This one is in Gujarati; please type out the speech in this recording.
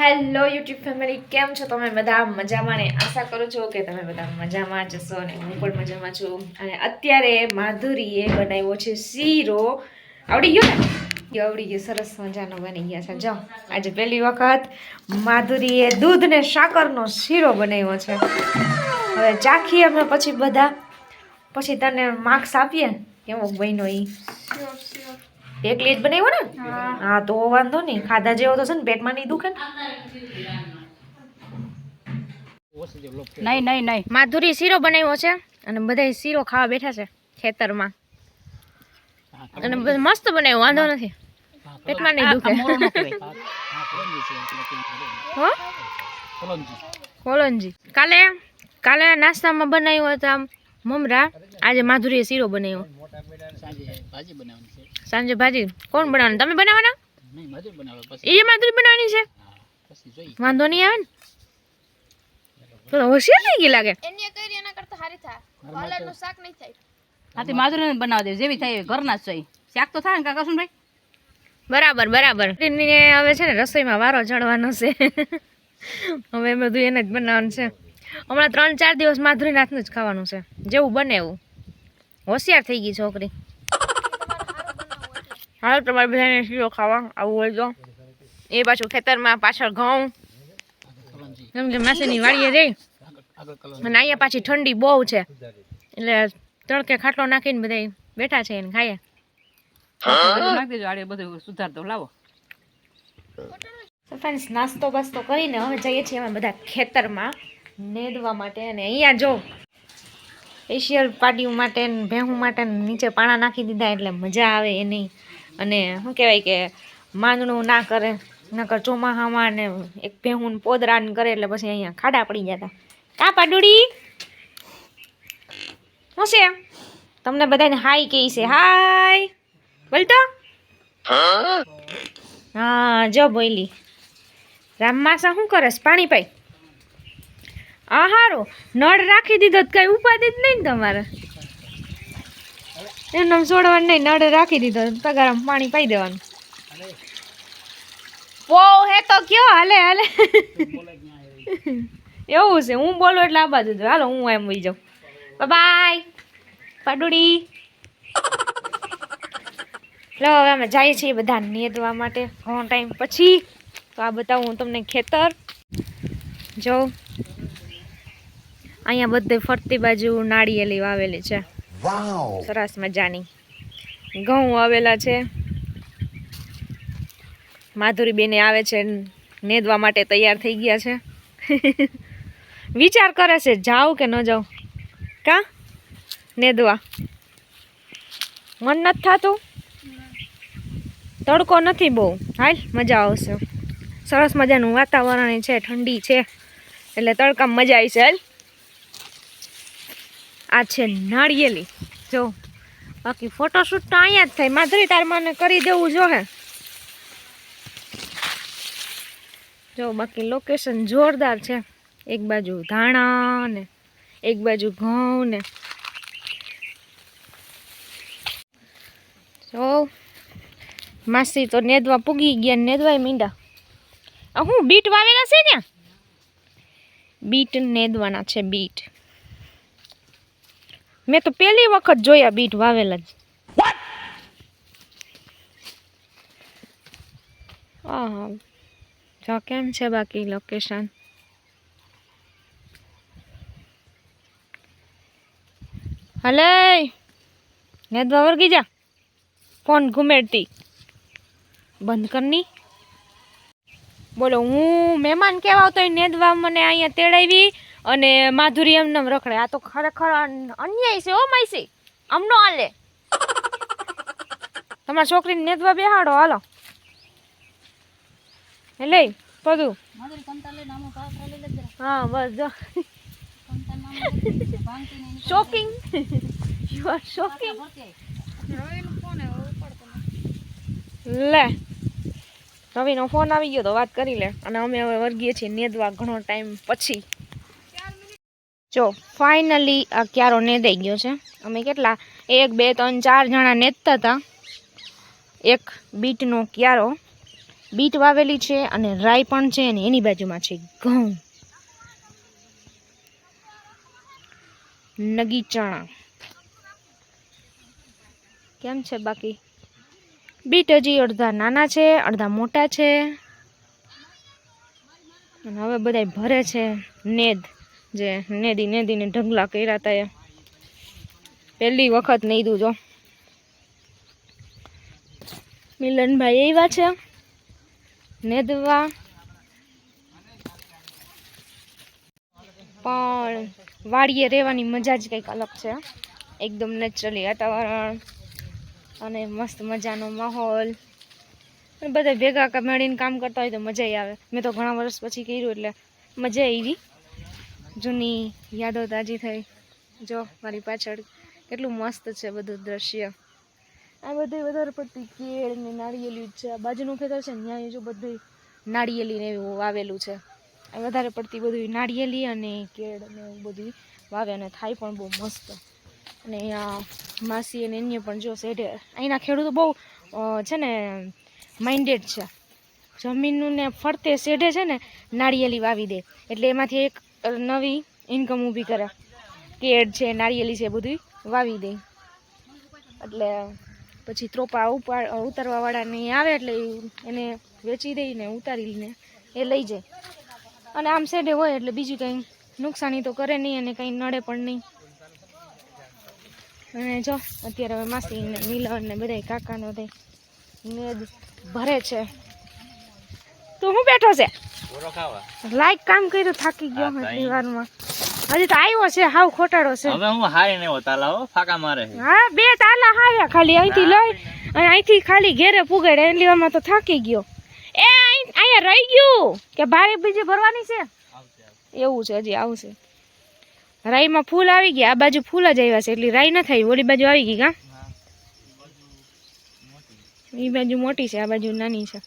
હેલો યુટ્યુબ ફેમિલી કેમ છો તમે બધા? મજામાં ને? આશા કરું છો કે તમે બધા મજામાં જશો અને હું પણ મજામાં છું. અને અત્યારે માધુરીએ બનાવ્યો છે શીરો. આવડી ગયો ને? આવડી ગયો. સરસ મજાનો બની ગયા છે. જાઓ. આજે પહેલી વખત માધુરીએ દૂધ ને સાકરનો શીરો બનાવ્યો છે. હવે ચાખીએ અમે પછી બધા. પછી તને માર્ક્સ આપીએ. કેવો બન્યો ઈ? એકલી જ બનાવ્યો ને? હા. તો વાંધો નહીં. ખાધા જેવો તો છે ને પેટમાં નહીં દુખે ને? નહીં નહીં નહીં. માધુરી શીરો બનાવ્યો છે અને બધા શીરો ખાવા બેઠા છે ખેતરમાં. અને મસ્ત બનાવ્યો વાંધો નથી. પેટમાં નહીં દુખે. હો? કોલંજી કાલે કાલે નાસ્તામાં બનાવ્યો હતા મમરા. આજે માધુરીએ શીરો બનાવ્યો. ભાજી બનાવવાની. સાંજે ભાજી. કોણ બનાવવાનું? તમે બનાવવાના? નહીં મજૂર બનાવે પછી. એ માધુરી બનાવવાની છે. વાંધો નહીં આવે ને? તો હોશિયાર થઈ ગઈ લાગે? આથી બનાવી દે જેવી થાય ઘરના જ શાક તો થાય ને કાકા ભાઈ બરાબર બરાબર. ને હવે છે ને રસોઈમાં વારો ચડવાનો છે. હવે બધું એને જ બનાવવાનું છે. હમણાં ત્રણ ચાર દિવસ માધુરીનાથનું જ ખાવાનું છે. જેવું બને એવું. હોશિયાર થઈ ગઈ છોકરી. હાલો, તમારે બધાને શીરો ખાવા આવું હોય તો. એ પાછું ખેતરમાં પાછળ ઘઉં. કે માસીની વાડીએ જઈ. અને અહીંયા પાછી ઠંડી બહુ છે. એટલે તડકે ખાટલો નાખીને બધા બેઠા છે એને ખાઈએ. ફ્રેન્ડ્સ નાસ્તો બાસ્તો કરીને હવે જઈએ છીએ અમે બધા ખેતરમાં નેદવા માટે અને અહીંયા જો સ્પેશિયલ પાર્ટીઓ માટે ભેહું માટે નીચે પાણા નાખી દીધા એટલે મજા આવે એની અને શું કહેવાય કે માંદણું ના કરે, નકર ચોમાહામાં ને એક ભેહું પોદરાન પોદરા કરે એટલે પછી અહીંયા ખાડા પડી જતા કા પાડુડી? શું છે? તમને બધાને હાય કહે છે? હાય! બોલતો? હા, જો બોલી રામમાસા શું કરસ? પાણી પાઈ. આ નળ રાખી દીધો કઈ ઉપાધિ જ નહીં ને તમારે નામ છોડવાનું નહીં નળ રાખી દીધો તગારામ પાણી પાઈ દેવાનું. પો હે તો કયો? હાલે હાલે. એવું છે હું બોલું એટલે આ બાજુ. હાલો હું એમ વહી જાઉં. બાય પાડુડી. લો હવે અમે જઈએ છીએ બધા નેદવા માટે. ઘણો ટાઈમ પછી. તો આ બતાવું હું તમને ખેતર. જો. અહીંયા બધે ફરતી બાજુ નાળિયેલી વાવેલી છે. સરસ મજાની. ઘઉં આવેલા છે. માધુરી બેને આવે છે નેદવા માટે તૈયાર થઈ ગયા છે. વિચાર કરે છે, જાઉં કે ન જાઉં? કા? નેદવા. મન નથી થતું? તડકો નથી બહુ. હાલ, મજા આવશે. સરસ મજાનું વાતાવરણ છે, ઠંડી છે. એટલે તડકામાં મજા આવી છે હાલ. આ છે નાળિયેલી. જો, બાકી ફોટોશૂટ તો અહીંયા જ થાય. માધુરી તાર મને કરી દેવું જો હે. જો, બાકી લોકેશન જોરદાર છે. એક બાજુ ધાણા ને, એક બાજુ ઘઉં ને. જો, માસી તો નેદવા પૂગી ગયા નેદવાય મીંડા. હું બીટ વાવેલા છે ત્યાં? બીટ નેદવાના છે બીટ. મેં તો પહેલી વખત જોયા બીટ વાવેલા જ. આહા. જો કેમ છે બાકી લોકેશન હલે! નેદવા વર્ગી જા. ફોન ઘુમેડતી. બંધ કરની બોલો હું મહેમાન કેવા આવતો હોય નેદવા મને અહીંયા તેડાવી અને માધુરી એમને એમ રખડે. આ તો ખરેખર અન્યાય છે ઓ માઈસી અમનો હાલે તમારા છોકરીને નેદવા બેહાડો હાલો. એટલે લેજે. હા બસ જો. શોકિંગ યુ આર શોકિંગ લે. રવિનો ફોન આવી ગયો તો વાત કરી લે. અને અમે હવે વર્ગીએ છીએ નેદવા ઘણો ટાઈમ પછી. જો ફાઇનલી આ ક્યારો નેદાઈ ગયો છે. અમે કેટલા? એક, બે, ત્રણ, ચાર જણા નેદતા હતા એક બીટનો ક્યારો બીટ વાવેલી છે અને રાઈ પણ છે અને એની બાજુમાં છે ઘઉં. નગી ચણા. કેમ છે બાકી? બીટ હજી અડધા નાના છે, અડધા મોટા છે. અને હવે બધા ભરે છે, નેદ. જે નેદી નેદીને ઢગલા કર્યા હતા એ. પહેલી વખત નહીં જો. મિલનભાઈ એવા છે. નેદવા. પણ વાડીએ રહેવાની મજા જ કંઈક અલગ છે. એકદમ નેચરલી વાતાવરણ અને મસ્ત મજાનો માહોલ. બધા ભેગા મળીને કામ કરતા હોય તો મજા આવે. મેં તો ઘણા વર્ષ પછી કર્યું એટલે મજા આવી. જૂની યાદો તાજી થઈ. જો, મારી પાછળ કેટલું મસ્ત છે બધું દ્રશ્ય. આ બધું વધારે પડતી કેળ ને નાળિયેલી છે. બાજુનું ખેતર છે ત્યાં જો બધું નાળિયેલી ને એવું વાવેલું છે. આ વધારે પડતી બધું નાળિયેલી અને કેળ ને એવું બધું વાવે અને થાય પણ બહુ મસ્ત. અને અહીંયા માસી અને અન્ય પણ જો શેઢે, અહીંના ખેડૂતો બહુ છે ને માઇન્ડેડ છે. જમીનનું ને ફરતે શેઢે છે ને, નાળિયેલી વાવી દે. એટલે એમાંથી એક નવી ઇન્કમ ઊભી કરે. કેળ છે નાળિયેલી છે બધું વાવી દે. એટલે પછી ત્રોપા ઉપાડ ઉતારવા વાળા ને આવે એટલે એને વેચી દઈને ઉતારીને એ લઈ જાય. અને આમ સેડે હોય એટલે બીજું કંઈ નુકસાની તો કરે નહીં અને કંઈ નડે પણ નહીં. અને જો, અત્યારે હવે માસી ને મિલન ને બધા કાકાનો તે મેદ ભરે છે. તો હું બેઠો છે? લાઈક કામ કર્યું થાકી ગયો હું એટલી હજી તો આવ્યો છે હાવ ખોટાડો છે. હવે હું હારી ને તાલા હો ફાકા મારે હા બે તાલા હાર્યા ખાલી અહીંથી લઈ અને અહીંથી ખાલી ઘેરે પુગાડે એટલી વારમાં તો થાકી ગયો. એ અહીં અહીંયા રહી ગયું. કે ભારે બીજે ભરવાની છે? એવું છે હજી આવશે. રાઈમાં ફૂલ આવી ગયા આ બાજુ ફૂલ જ આવ્યા છે એટલે રાઈ ન થઈ ઓલી બાજુ આવી ગઈ કા? એ બાજુ મોટી છે આ બાજુ નાની છે.